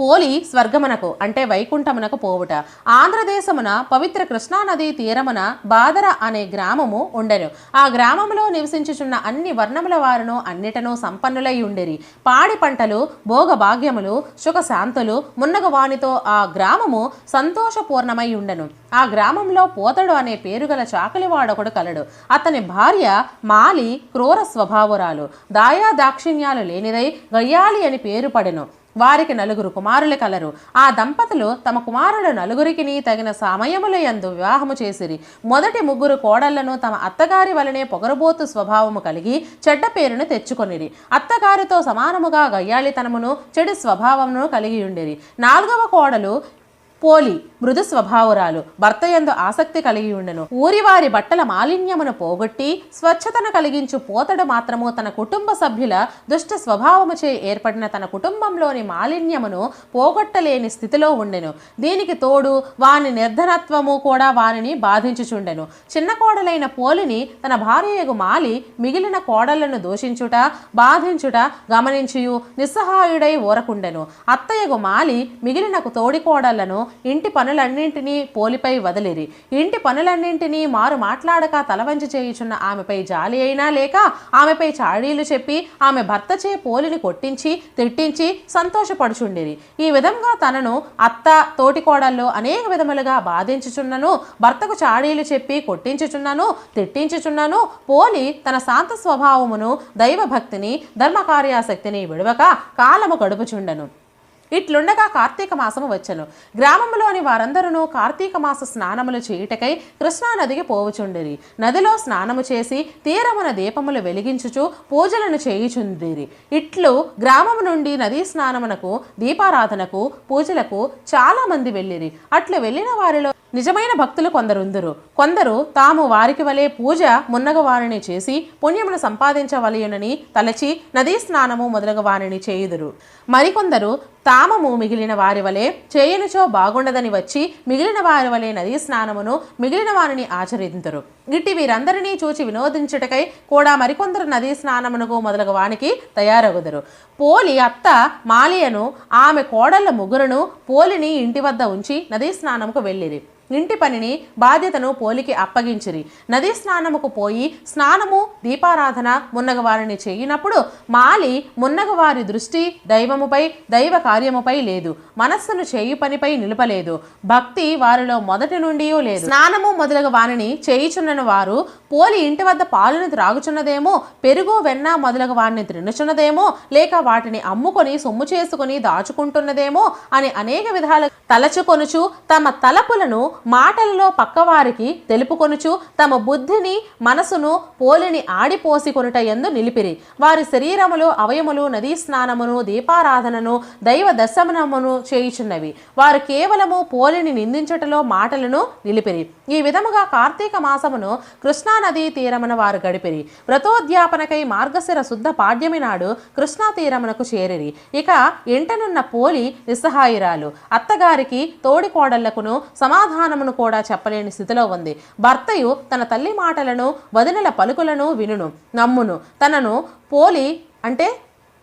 పోలి స్వర్గమునకు అంటే వైకుంఠమునకు పోవుట. ఆంధ్రదేశమున పవిత్ర కృష్ణానది తీరమున బాదర అనే గ్రామము ఉండెను. ఆ గ్రామములో నివసించుచున్న అన్ని వర్ణముల వారును అన్నిటనూ సంపన్నులై ఉండేరి. పాడి పంటలు భోగ భాగ్యములు సుఖశాంతులు మున్నగ వానితో ఆ గ్రామము సంతోషపూర్ణమై ఉండెను. ఆ గ్రామంలో పోతడు అనే పేరుగల చాకలివాడొకడు కలడు. అతని భార్య మాలి క్రూర స్వభావురాలు. దాయా దాక్షిణ్యాలు లేనిదై గయ్యాలి అని పేరు పడెను. వారికి నలుగురు కుమారులు కలరు. ఆ దంపతులు తమ కుమారులు నలుగురికి తగిన సమయముల యందు వివాహము చేసిరి. మొదటి ముగ్గురు కోడళ్ళను తమ అత్తగారి వలనే పొగరబోతు స్వభావము కలిగి చెడ్డ పేరును తెచ్చుకొనిరి. అత్తగారితో సమానముగా గయ్యాళితనమును చెడు స్వభావమును కలిగి ఉండిరి. నాలుగవ కోడలు పోలి మృదు స్వభావురాలు భర్త యందు ఆసక్తి కలిగి ఉండెను. ఊరివారి బట్టల మాలిన్యమును పోగొట్టి స్వచ్ఛతను కలిగించు పోతడు మాత్రము తన కుటుంబ సభ్యుల దుష్ట స్వభావముచే ఏర్పడిన తన కుటుంబంలోని మాలిన్యమును పోగొట్టలేని స్థితిలో ఉండెను. దీనికి తోడు వాని నిర్ధనత్వము కూడా వారిని బాధించుచుండెను. చిన్న కోడలైన పోలిని తన భార్యయగు మాలి మిగిలిన కోడళ్ళను దూషించుట బాధించుట గమనించియు నిస్సహాయుడై ఊరకుండెను అత్తయ్యగు మాలి మిగిలిన తోడి కోడళ్ళను ఇంటి పనులన్నింటినీ పోలిపై వదిలిరి. ఇంటి పనులన్నింటినీ మారు మాట్లాడక తలవంచి చేయుచున్న ఆమెపై జాలి అయినా లేక ఆమెపై చాడీలు చెప్పి ఆమె భర్తచే పోలిని కొట్టించి తిట్టించి సంతోషపడుచుండిరి. ఈ విధంగా తనను అత్త తోటి అనేక విధములుగా బాధించుచున్నను భర్తకు చాడీలు చెప్పి కొట్టించుచున్నను తిట్టించుచున్నను పోలి తన శాంత స్వభావమును దైవభక్తిని ధర్మకార్యాసక్తిని విడవక కాలము గడుపుచుండను. ఇట్లుండగా కార్తీక మాసము వచ్చెను. గ్రామంలోని వారందరూ కార్తీక మాస స్నానములు చేయుటకై కృష్ణానదికి పోవుచుండిరి. నదిలో స్నానము చేసి తీరమున దీపములు వెలిగించుచు పూజలను చేయుచుండిరి. ఇట్లు గ్రామము నుండి నదీ స్నానమునకు దీపారాధనకు పూజలకు చాలా మంది వెళ్ళిరి. అట్లు వెళ్ళిన వారిలో నిజమైన భక్తులు కొందరుందురు. కొందరు తాము వారికి వలె పూజ మున్నగవారిని చేసి పుణ్యమును సంపాదించవలయునని తలచి నదీ స్నానము మొదలగు వారిని చేయుదురు. మరికొందరు తామము మిగిలిన వారి వలె చేయనుచో బాగుండదని వచ్చి మిగిలిన వారి వలె నదీ స్నానమును మిగిలిన వారిని ఆచరింతురు ఇట్టి వీరందరినీ చూచి వినోదించుటకై కూడా మరికొందరు నదీ స్నానమునకు మొదలగు వానికి తయారగుదురు. పోలి అత్త మాలియను ఆమె కోడళ్ళ ముగ్గురును పోలిని ఇంటి వద్ద ఉంచి నదీ స్నానముకు వెళ్ళిరి. ఇంటి పనిని బాధ్యతను పోలికి అప్పగించిరి. నదీ స్నానముకు పోయి స్నానము దీపారాధన మున్నగవారిని చేయినప్పుడు మాలి మున్నగ వారి దృష్టి దైవముపై దైవ కార్యముపై లేదు. మనస్సును చేయి పనిపై నిలపలేదు. భక్తి వారిలో మొదటి నుండి లేదు. స్నానము మొదలగు వారిని చేయుచున్నను వారు పోలి ఇంటి వద్ద పాలును త్రాగుచున్నదేమో పెరుగు వెన్న మొదలగు వారిని తినుచున్నదేమో లేక వాటిని అమ్ముకొని సొమ్ము చేసుకుని దాచుకుంటున్నదేమో అని అనేక విధాలు తలచుకొనుచు తమ తలపులను మాటలలో పక్కవారికి తెలుపుకొనుచు తమ బుద్ధిని మనసును పోలిని ఆడిపోసి కొనుట ఎందు నిలిపిరి. వారి శరీరములు అవయములు నదీ స్నానమును దీపారాధనను దైవ దర్శనమును చేయుచున్నవి. వారు కేవలము పోలిని నిందించుటలో మాటలను నిలిపిరి. ఈ విధముగా కార్తీక మాసమును కృష్ణానదీ తీరమున వారు గడిపిరి. వ్రతోద్యాపనకై మార్గశిర శుద్ధ పాడ్యమి నాడు కృష్ణా తీరమునకు చేరిరి. ఇక ఎంటనున్న పోలి నిస్సహాయురాలు. అత్తగారికి తోడి కోడళ్ళకును సమాధానమును కూడా చెప్పలేని స్థితిలో ఉంది. భర్తయు తన తల్లి మాటలను వదినల పలుకులను వినును నమ్మును. తనను పోలి అంటే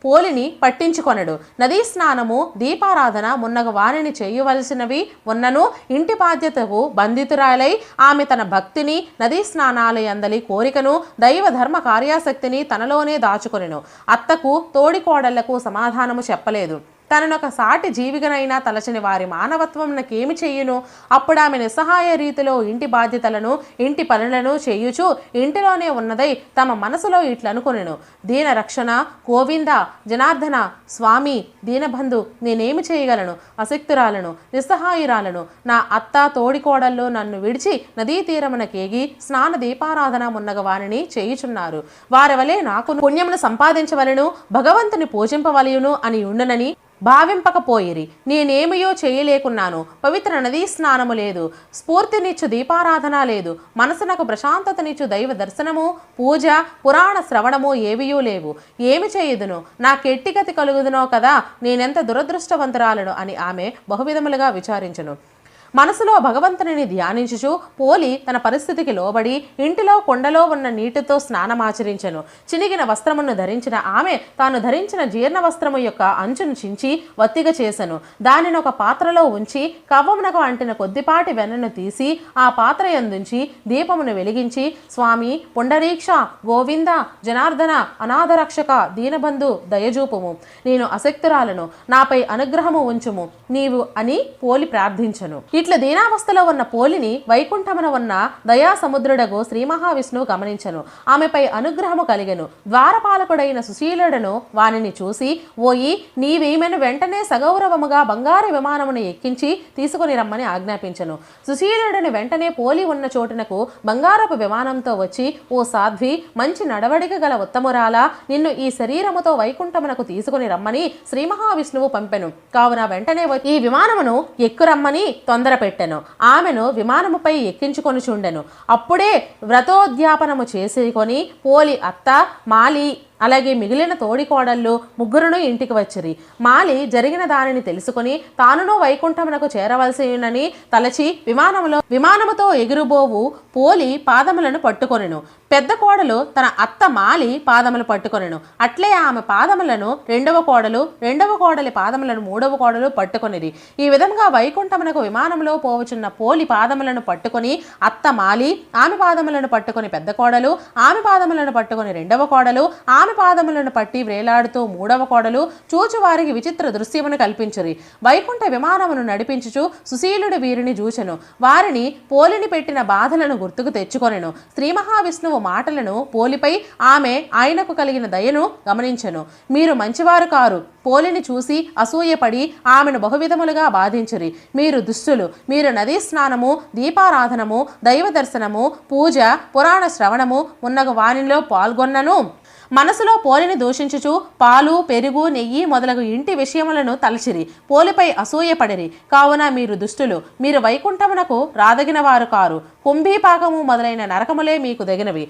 పోలిని పట్టించుకొనడు. నదీ స్నానము దీపారాధన మున్నగ వారిని చేయవలసినవి ఉన్నను ఇంటి బాధ్యతకు బంధితురాలై ఆమె తన భక్తిని నదీ స్నానాలయందలి కోరికను దైవ ధర్మ కార్యాసక్తిని తనలోనే దాచుకొనెను. అత్తకు తోడికోడళ్ళకు సమాధానము చెప్పలేదు. తననొక సాటి జీవిగనైనా తలచని వారి మానవత్వం నాకేమి చెయ్యును అప్పుడు ఆమె నిస్సహాయ రీతిలో ఇంటి బాధ్యతలను ఇంటి పనులను చేయుచు ఇంటిలోనే ఉన్నదై తమ మనసులో ఇట్లనుకొనెను. దీన రక్షణ గోవింద జనార్దన స్వామి దీనబంధు నేనేమి చేయగలను? అశక్తురాలను నిస్సహాయురాలను నా అత్త తోడికోడల్లో నన్ను విడిచి నదీ తీరమున కేగి స్నాన దీపారాధన మున్నగ వారిని చేయుచున్నారు. వారి వలె నాకు పుణ్యమును సంపాదించవలను భగవంతుని పూజింపవలయును అని ఉండునని భావింపకపోయిరి. నేనేమయో చేయలేకున్నాను. పవిత్ర నదీ స్నానము లేదు. స్ఫూర్తినిచ్చు దీపారాధన లేదు. మనసునకు ప్రశాంతతనిచ్చు దైవ దర్శనము పూజ పురాణ శ్రవణము ఏవియూ లేవు. ఏమి చేయుదును? నా కెట్టిగతి కలుగుదునో కదా? నేనెంత దురదృష్టవంతురాలను? అని ఆమె బహువిధములుగా విచారించును. మనసులో భగవంతుని ధ్యానించుచు పోలి తన పరిస్థితికి లోబడి ఇంటిలో కొండలో ఉన్న నీటితో స్నానమాచరించెను. చినిగిన వస్త్రమును ధరించిన ఆమె తాను ధరించిన జీర్ణ వస్త్రము యొక్క అంచును చించి వత్తిగ చేసెను. దానిని ఒక పాత్రలో ఉంచి కవ్వమునకు అంటిన కొద్దిపాటి వెన్నను తీసి ఆ పాత్ర ఎందుంచి దీపమును వెలిగించి స్వామి పుండరీక్ష గోవింద జనార్దన అనాథరక్షక దీనబంధు దయజూపుము నేను అశక్తురాలను. నాపై అనుగ్రహము ఉంచుము. నీవు అని పోలి ప్రార్థించను. ఇట్ల దీనావస్థలో ఉన్న పోలిని వైకుంఠమున ఉన్న దయాసముద్రుడగు శ్రీ మహావిష్ణువు గమనించను. ఆమెపై అనుగ్రహము కలిగెను. ద్వారపాలకుడైన సుశీలుడను వానిని చూసి ఓయి నీవీమెను వెంటనే సగౌరవముగా బంగారు విమానమును ఎక్కించి తీసుకుని రమ్మని ఆజ్ఞాపించను. సుశీలుడిని వెంటనే పోలి ఉన్న చోటునకు బంగారపు విమానంతో వచ్చి ఓ సాధ్వి మంచి నడవడిక గల ఉత్తమురాలా నిన్ను ఈ శరీరముతో వైకుంఠమునకు తీసుకుని రమ్మని శ్రీ మహావిష్ణువు పంపెను. కావున వెంటనే ఈ విమానమును ఎక్కురమ్మని తొందర పెట్టెను ఆమెను విమానముపై ఎక్కించుకొని చుండెను. అప్పుడే వ్రతోద్యాపనము చేసుకొని పోలి అత్త మాలి అలాగే మిగిలిన తోడికోడళ్ళు ముగ్గురును ఇంటికి వచ్చిరి. మాలి జరిగిన దానిని తెలుసుకుని తానును వైకుంఠమునకు చేరవలసినని తలచి విమానములో విమానముతో ఎగురుబోవు పోలి పాదములను పట్టుకొనెను. పెద్ద కోడలు తన అత్త మాలి పాదములు పట్టుకొనెను. అట్లే ఆమె పాదములను రెండవ కోడలు రెండవ కోడలి పాదములను మూడవ కోడలు పట్టుకొనిరి. ఈ విధంగా వైకుంఠమునకు విమానంలో పోవచున్న పోలి పాదములను పట్టుకొని అత్త మాలి ఆమె పాదములను పట్టుకొని పెద్ద కోడలు ఆమె పాదములను పట్టుకొని రెండవ కోడలు ఆమె పాదములను పట్టి వ్రేలాడుతూ మూడవ కోడలు చూచువారికి విచిత్ర దృశ్యమును కల్పించురి. వైకుంఠ విమానమును నడిపించుచు సుశీలుడు వీరిని చూచెను వారిని పోలిని పెట్టిన బాధలను గుర్తుకు తెచ్చుకొనెను. శ్రీ మహావిష్ణువు మాటలను పోలిపై ఆమె ఆయనకు కలిగిన దయను గమనించెను. మీరు మంచివారు కారు. పోలిని చూసి అసూయపడి ఆమెను బహువిధములుగా బాధించురి. మీరు దుష్టులు. మీరు నదీ స్నానము దీపారాధనము దైవ దర్శనము పూజ పురాణ శ్రవణము మున్నగు వానిలో పాల్గొన్నను. మనసులో పోలిని దూషించుచు పాలు పెరుగు నెయ్యి మొదలగు ఇంటి విషయములను తలచిరి. పోలిపై అసూయపడిరి కావున మీరు దుష్టులు. మీరు వైకుంఠమునకు రాదగిన వారు కారు. కుంభీపాకము మొదలైన నరకములే మీకు దగినవి.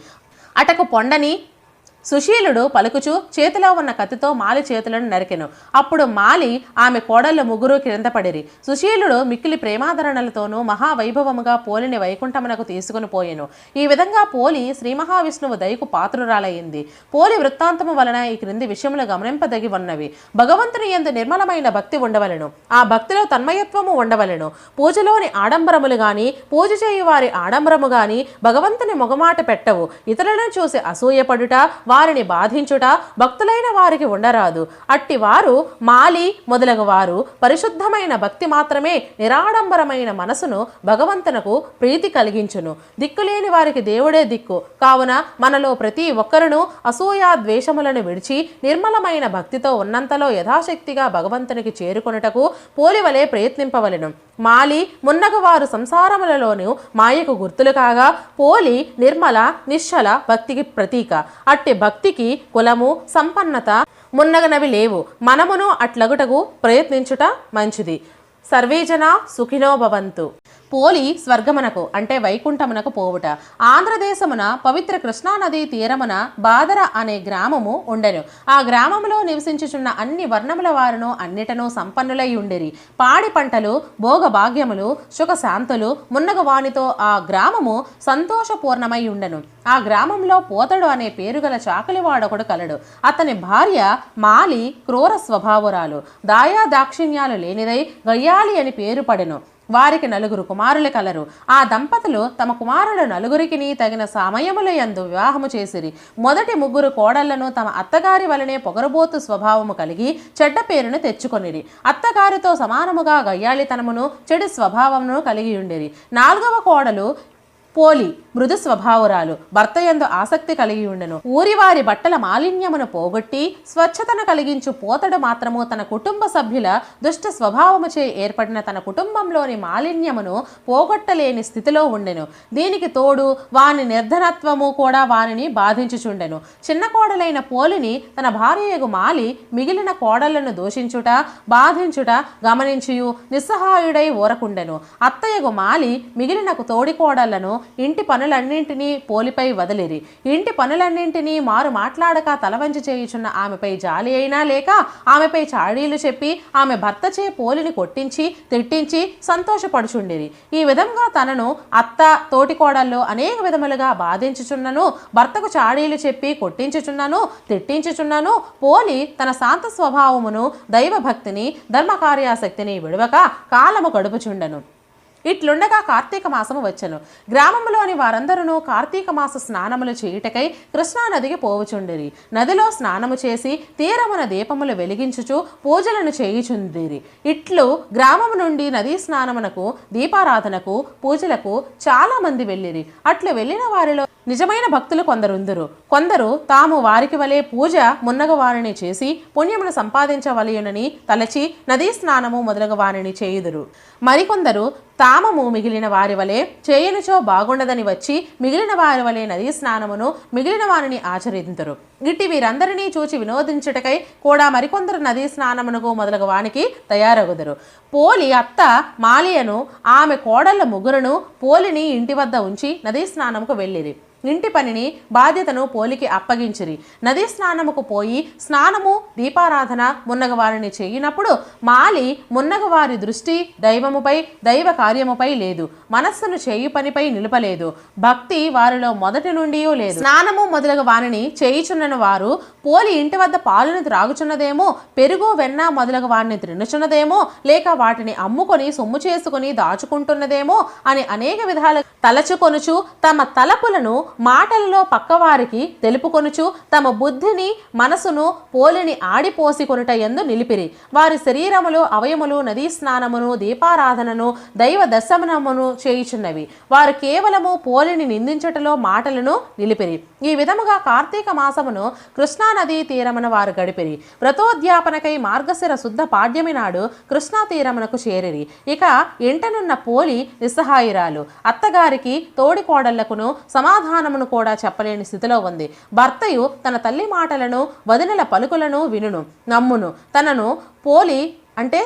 అటకు పొండని సుశీలుడు పలుకుచు చేతిలో ఉన్న కత్తితో మాలి చేతులను నరికెను. అప్పుడు మాలి ఆమె కోడళ్ళు ముగ్గురు క్రింద పడిరి. సుశీలుడు మిక్కిలి ప్రేమాదరణలతోనూ మహావైభవముగా పోలిని వైకుంఠమునకు తీసుకుని పోయెను. ఈ విధంగా పోలి శ్రీ మహావిష్ణువు దయకు పాత్రురాలయ్యింది పోలి వృత్తాంతము వలన ఈ క్రింది విషయములు గమనింపదగి ఉన్నవి. భగవంతుని ఎందు నిర్మలమైన భక్తి ఉండవలెను. ఆ భక్తిలో తన్మయత్వము ఉండవలెను. పూజలోని ఆడంబరములు గాని పూజ చేయు వారి ఆడంబరము గాని భగవంతుని మొగమాట పెట్టవు. ఇతరులను చూసి అసూయపడుట వారిని బాధించుట భక్తులైన వారికి ఉండరాదు. అట్టి వారు మాలి మొదలగు వారు పరిశుద్ధమైన భక్తి మాత్రమే నిరాడంబరమైన మనసును భగవంతునకు ప్రీతి కలిగించును. దిక్కులేని వారికి దేవుడే దిక్కు. కావున మనలో ప్రతి ఒక్కరును అసూయా ద్వేషములను విడిచి నిర్మలమైన భక్తితో ఉన్నంతలో యథాశక్తిగా భగవంతునికి చేరుకొనుటకు పోలివలే ప్రయత్నింపవలెను. మాలి మున్నగు వారు మాయకు గుర్తులు కాగా పోలి నిర్మల నిశ్చల భక్తికి ప్రతీక. అట్టి భక్తికి కులము సంపన్నత మున్నగనవి లేవు. మనమును అట్లగుటకు ప్రయత్నించుట మంచిది. సర్వేజన సుఖినో భవంతు. పోలి స్వర్గమునకు అంటే వైకుంఠమునకు పోవుట. ఆంధ్రదేశమున పవిత్ర కృష్ణానదీ తీరమున బాదర అనే గ్రామము ఉండెను. ఆ గ్రామములో నివసించుచున్న అన్ని వర్ణముల వారును అన్నిటనూ సంపన్నులై ఉండేరి. పాడి పంటలు భోగభాగ్యములు సుఖశాంతులు సుఖ వానితో ఆ గ్రామము సంతోషపూర్ణమై ఉండెను. ఆ గ్రామంలో పోతడు అనే పేరు గల చాకలివాడొకడు కలడు. అతని భార్య మాలి క్రూర స్వభావురాలు. దాయా దాక్షిణ్యాలు లేనిదై గయ్యాలి అని పేరు పడెను. వారికి నలుగురు కుమారులు కలరు. ఆ దంపతులు తమ కుమారుల నలుగురికిని తగిన సమయముల యందు వివాహము చేసిరి. మొదటి ముగ్గురు కోడళ్ళను తమ అత్తగారి వలనే పొగరబోతు స్వభావము కలిగి చెడ్డ పేరును తెచ్చుకొనిరి. అత్తగారితో సమానముగా గయ్యాళితనమును చెడు స్వభావమును కలిగి ఉండిరి. నాలుగవ కోడలు పోలి మృదు స్వభావురాలు భర్త ఎందు ఆసక్తి కలిగి ఉండెను. ఊరివారి బట్టల మాలిన్యమును పోగొట్టి స్వచ్ఛతను కలిగించు పోతడు మాత్రము తన కుటుంబ సభ్యుల దుష్ట స్వభావముచే ఏర్పడిన తన కుటుంబంలోని మాలిన్యమును పోగొట్టలేని స్థితిలో ఉండెను. దీనికి తోడు వాని నిర్ధనత్వము కూడా వానిని బాధించుచుండెను. చిన్న కోడలైన పోలిని తన భార్యయగు మాలి మిగిలిన కోడళ్ళను దూషించుట బాధించుట గమనించియు నిస్సహాయుడై ఊరకుండెను అత్తయ్యగు మాలి మిగిలిన తోడి కోడళ్ళను ఇంటి పనులన్నింటినీ పోలిపై వదిలిరి. ఇంటి పనులన్నింటినీ మారు మాట్లాడక తలవంచి చేయుచున్న ఆమెపై జాలి అయినా లేక ఆమెపై చాడీలు చెప్పి ఆమె భర్తచే పోలిని కొట్టించి తిట్టించి సంతోషపడుచుండిరి. ఈ విధంగా తనను అత్త తోటికోడల్లో అనేక విధములుగా బాధించుచున్నను భర్తకు చాడీలు చెప్పి కొట్టించుచున్నను తిట్టించుచున్నను పోలి తన శాంత స్వభావమును దైవభక్తిని ధర్మకార్యాసక్తిని విడవక కాలము గడుపుచుండను. ఇట్లుండగా కార్తీక మాసము వచ్చెను. గ్రామంలోని వారందరూ కార్తీక మాస స్నానములు చేయుటకై కృష్ణానదికి పోవుచుండిరి. నదిలో స్నానము చేసి తీరమున దీపములు వెలిగించుచు పూజలను చేయుచుండిరి. ఇట్లు గ్రామము నుండి నదీ స్నానమునకు దీపారాధనకు పూజలకు చాలామంది వెళ్ళిరి. అట్లు వెళ్ళిన వారిలో నిజమైన భక్తులు కొందరుందురు కొందరు తాము వారికి వలె పూజ మున్నగవారిని చేసి పుణ్యమును సంపాదించవలయునని తలచి నదీ స్నానము మొదలగు వారిని చేయుదురు. మరికొందరు తామము మిగిలిన వారి వలె చేయనుచో బాగుండదని వచ్చి మిగిలిన వారి వలె నదీ స్నానమును మిగిలిన వారిని ఆచరింతురు ఇట్టి వీరందరినీ చూచి వినోదించుటకై కూడా మరికొందరు నదీ స్నానమునకు మొదలగు వానికి తయారగుదురు. పోలి అత్త మాలియను ఆమె కోడళ్ళ ముగ్గురును పోలిని ఇంటి వద్ద ఉంచి నదీ స్నానముకు వెళ్ళిరి. ఇంటి పనిని బాధ్యతను పోలికి అప్పగించిరి. నదీ స్నానముకు పోయి స్నానము దీపారాధన మున్నగ వారిని చేయినప్పుడు మాలి మున్నగ వారి దృష్టి దైవముపై దైవ కార్యముపై లేదు. మనస్సును చేయి పనిపై నిలపలేదు. భక్తి వారిలో మొదటి నుండి లేదు. స్నానము మొదలగు వారిని చేయుచున్న వారు పోలి ఇంటి వద్ద పాలను త్రాగుచున్నదేమో పెరుగు వెన్న మొదలగు వారిని తినుచున్నదేమో లేక వాటిని అమ్ముకొని సొమ్ము చేసుకుని దాచుకుంటున్నదేమో అని అనేక విధాలు తలచుకొనుచు తమ తలపులను మాటలలో పక్కవారికి తెలుపుకొనుచు తమ బుద్ధిని మనసును పోలిని ఆడిపోసి కొనుట ఎందు నిలిపిరి. వారి శరీరములు అవయములు నదీ స్నానమును దీపారాధనను దైవ దశమనమును చేయుచున్నవి. వారు కేవలము పోలిని నిందించుటలో మాటలను నిలిపిరి. ఈ విధముగా కార్తీక మాసమును కృష్ణా నదీ తీరమున వారు గడిపిరి. వ్రతోద్యాపనకై మార్గశిర శుద్ధ పాడ్యమి నాడు కృష్ణా తీరమునకు చేరిరి. ఇక ఇంటనున్న పోలి నిస్సహాయురాలు. అత్తగారికి తోడి కోడళ్ళకును సమాధానమును కూడా చెప్పలేని స్థితిలో ఉంది. భర్తయు తన తల్లి మాటలను వదినల పలుకులను వినును నమ్మును. తనను పోలి అంటే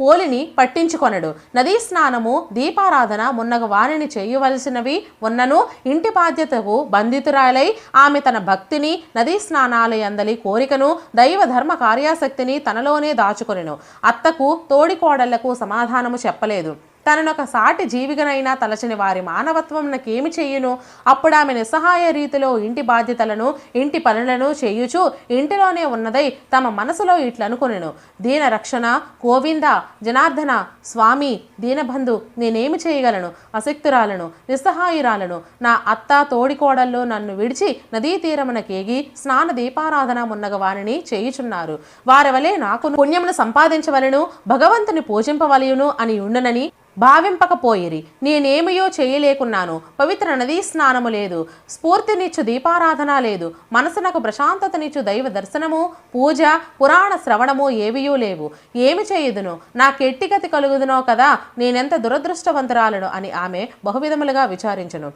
పోలిని పట్టించుకొనడు. నదీ స్నానము దీపారాధన మున్నగ వారిని చేయవలసినవి ఉన్నను ఇంటి బాధ్యతకు బంధితురాలై ఆమె తన భక్తిని నదీ స్నానాలయందలి కోరికను దైవ ధర్మ కార్యాసక్తిని తనలోనే దాచుకొనెను. అత్తకు తోడికోడళ్ళకు సమాధానము చెప్పలేదు. తననొక సాటి జీవిగనైనా తలచని వారి మానవత్వం నాకేమి చేయును? అప్పుడు ఆమె నిస్సహాయ రీతిలో ఇంటి బాధ్యతలను ఇంటి పనులను చేయుచు ఇంటిలోనే ఉన్నదై తమ మనసులో ఇట్లనుకొనెను. దీన రక్షణ గోవింద జనార్దన స్వామి దీనబంధు నేనేమి చేయగలను? అశక్తురాలను నిస్సహాయురాలను నా అత్త తోడికోడళ్ళు నన్ను విడిచి నదీ తీరమున కేగి స్నాన దీపారాధన మున్నగ వారిని చేయుచున్నారు. వారి వలె నాకు పుణ్యమును సంపాదించవలను భగవంతుని పూజింపవలయును అని ఉండునని భావింపకపోయిరి. నేనేమయో చేయలేకున్నాను. పవిత్ర నదీ స్నానము లేదు. స్ఫూర్తినిచ్చు దీపారాధన లేదు. మనసునకు ప్రశాంతతనిచ్చు దైవ దర్శనము పూజ పురాణ శ్రవణము ఏవియూ లేవు. ఏమి చేయుదును? నా కెట్టిగతి కలుగుదునో కదా? నేనెంత దురదృష్టవంతురాలను అని ఆమె బహువిధములుగా విచారించును.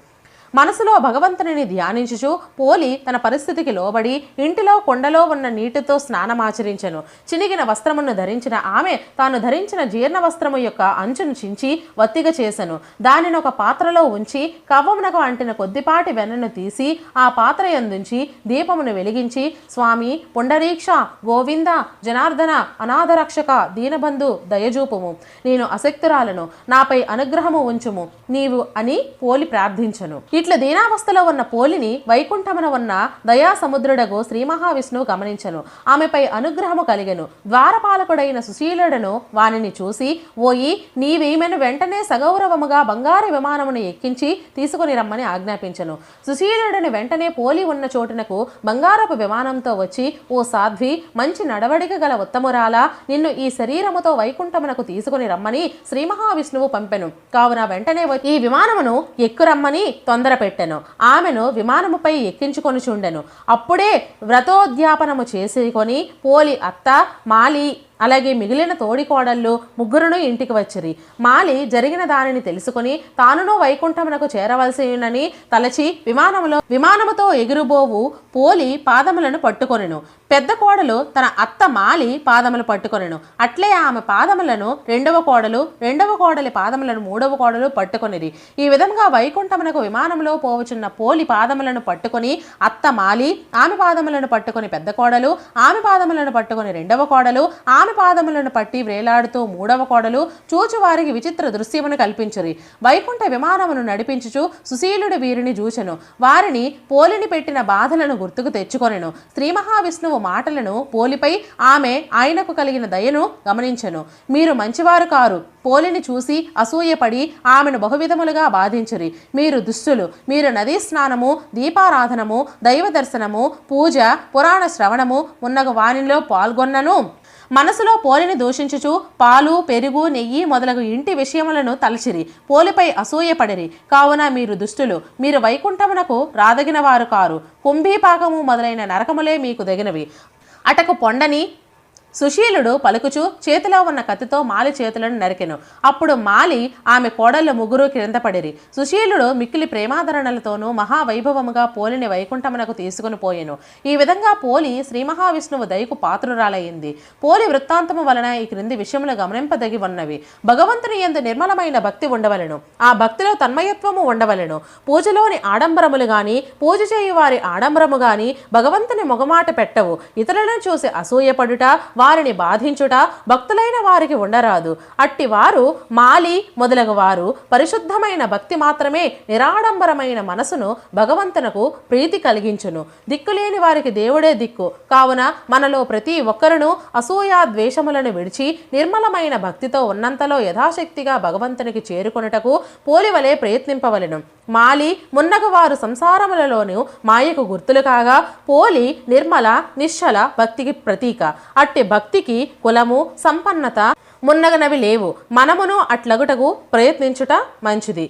మనసులో భగవంతునిని ధ్యానించుచు పోలి తన పరిస్థితికి లోబడి ఇంటిలో కొండలో ఉన్న నీటితో స్నానమాచరించెను చినిగిన వస్త్రమును ధరించిన ఆమె తాను ధరించిన జీర్ణ వస్త్రము యొక్క అంచును చించి వత్తిగా చేసెను. దానిని ఒక పాత్రలో ఉంచి కవ్వమునకు అంటిన కొద్దిపాటి వెన్నను తీసి ఆ పాత్ర యందుంచి దీపమును వెలిగించి స్వామి పుండరీక్ష గోవింద జనార్దన అనాథరక్షక దీనబంధు దయజూపుము. నేను అశక్తురాలను. నాపై అనుగ్రహము ఉంచుము. నీవు అని పోలి ప్రార్థించను. ఇట్ల దీనావస్థలో ఉన్న పోలిని వైకుంఠమున ఉన్న దయాసముద్రుడగు శ్రీ మహావిష్ణువు గమనించను. ఆమెపై అనుగ్రహము కలిగెను. ద్వారపాలకుడైన సుశీలుడను వానిని చూసి ఓయి నీవీమెను వెంటనే సగౌరవముగా బంగారు విమానమును ఎక్కించి తీసుకుని రమ్మని ఆజ్ఞాపించను. సుశీలుడిని వెంటనే పోలి ఉన్న చోటునకు బంగారపు విమానంతో వచ్చి ఓ సాధ్వి మంచి నడవడిక గల ఉత్తమురాలా నిన్ను ఈ శరీరముతో వైకుంఠమునకు తీసుకుని రమ్మని శ్రీ మహావిష్ణువు పంపెను. కావున వెంటనే ఈ విమానమును ఎక్కురమ్మని తొందర పెట్టెను ఆమెను విమానముపై ఎక్కించుకొని చుండెను అప్పుడే వ్రతోద్యాపనము చేసుకొని పోలి అత్త మాలి అలాగే మిగిలిన తోడి కోడళ్ళు ముగ్గురును ఇంటికి వచ్చిరి. మాలి జరిగిన దానిని తెలుసుకుని తానును వైకుంఠమునకు చేరవలసినని తలచి విమానములో విమానముతో ఎగురుబోవు పోలి పాదములను పట్టుకొనెను. పెద్ద కోడలు తన అత్త మాలి పాదములు పట్టుకొనెను. అట్లే ఆమె పాదములను రెండవ కోడలు రెండవ కోడలి పాదములను మూడవ కోడలు పట్టుకొనిరి. ఈ విధంగా వైకుంఠమునకు విమానంలో పోవచున్న పోలి పాదములను పట్టుకొని అత్త మాలి ఆమె పాదములను పట్టుకొని పెద్ద కోడలు ఆమె పాదములను పట్టుకొని రెండవ కోడలు ఆమె పాదములను పట్టి వేలాడుతూ మూడవ కోడలు చూచువారికి విచిత్ర దృశ్యమును కల్పించురి. వైకుంఠ విమానమును నడిపించుచు సుశీలుడు వీరిని చూచెను వారిని పోలిని పెట్టిన బాధలను గుర్తుకు తెచ్చుకొనెను. శ్రీ మహావిష్ణువు మాటలను పోలిపై ఆమె ఆయనకు కలిగిన దయను గమనించెను. మీరు మంచివారు కారు. పోలిని చూసి అసూయపడి ఆమెను బహువిధములుగా బాధించురి. మీరు దుష్టులు. మీరు నదీ స్నానము దీపారాధనము దైవ దర్శనము పూజ పురాణ శ్రవణము మున్నగు వానిలో పాల్గొన్నను. మనసులో పోలిని దూషించుచు పాలు పెరుగు నెయ్యి మొదలగు ఇంటి విషయములను తలచిరి. పోలిపై అసూయపడిరి కావున మీరు దుష్టులు. మీరు వైకుంఠమునకు రాదగిన వారు కారు. కుంభీపాకము మొదలైన నరకములే మీకు దగినవి. అటకు పొండని సుశీలుడు పలుకుచు చేతిలో ఉన్న కత్తితో మాలి చేతులను నరికెను. అప్పుడు మాలి ఆమె కోడళ్ళు ముగ్గురు క్రింద పడిరి. సుశీలుడు మిక్కిలి ప్రేమాదరణలతోనూ మహావైభవముగా పోలిని వైకుంఠమునకు తీసుకుని పోయెను. ఈ విధంగా పోలి శ్రీ మహావిష్ణువు దయకు పాత్రురాలయ్యింది పోలి వృత్తాంతము వలన ఈ క్రింది విషయములు గమనింపదగి ఉన్నవి. భగవంతుని ఎందు నిర్మలమైన భక్తి ఉండవలెను. ఆ భక్తిలో తన్మయత్వము ఉండవలెను. పూజలోని ఆడంబరములు గాని పూజ చేయు వారి ఆడంబరము గాని భగవంతుని మొగమాట పెట్టవు. ఇతరులను చూసి అసూయపడుట వారిని బాధించుట భక్తులైన వారికి ఉండరాదు. అట్టి వారు మాలి మొదలగు వారు పరిశుద్ధమైన భక్తి మాత్రమే నిరాడంబరమైన మనసును భగవంతునకు ప్రీతి కలిగించును. దిక్కులేని వారికి దేవుడే దిక్కు. కావున మనలో ప్రతి ఒక్కరును అసూయా ద్వేషములను విడిచి నిర్మలమైన భక్తితో ఉన్నంతలో యథాశక్తిగా భగవంతునికి చేరుకొనుటకు పోలివలే ప్రయత్నింపవలెను. మాలి మున్నగు వారు మాయకు గుర్తులు కాగా పోలి నిర్మల నిశ్చల భక్తికి ప్రతీక. అట్టి భక్తికి కులము సంపన్నత మున్నగనవి లేవు. మనమును అట్లగుటకు ప్రయత్నించుట మంచిది.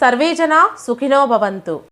సర్వేజన సుఖినో భవంతు.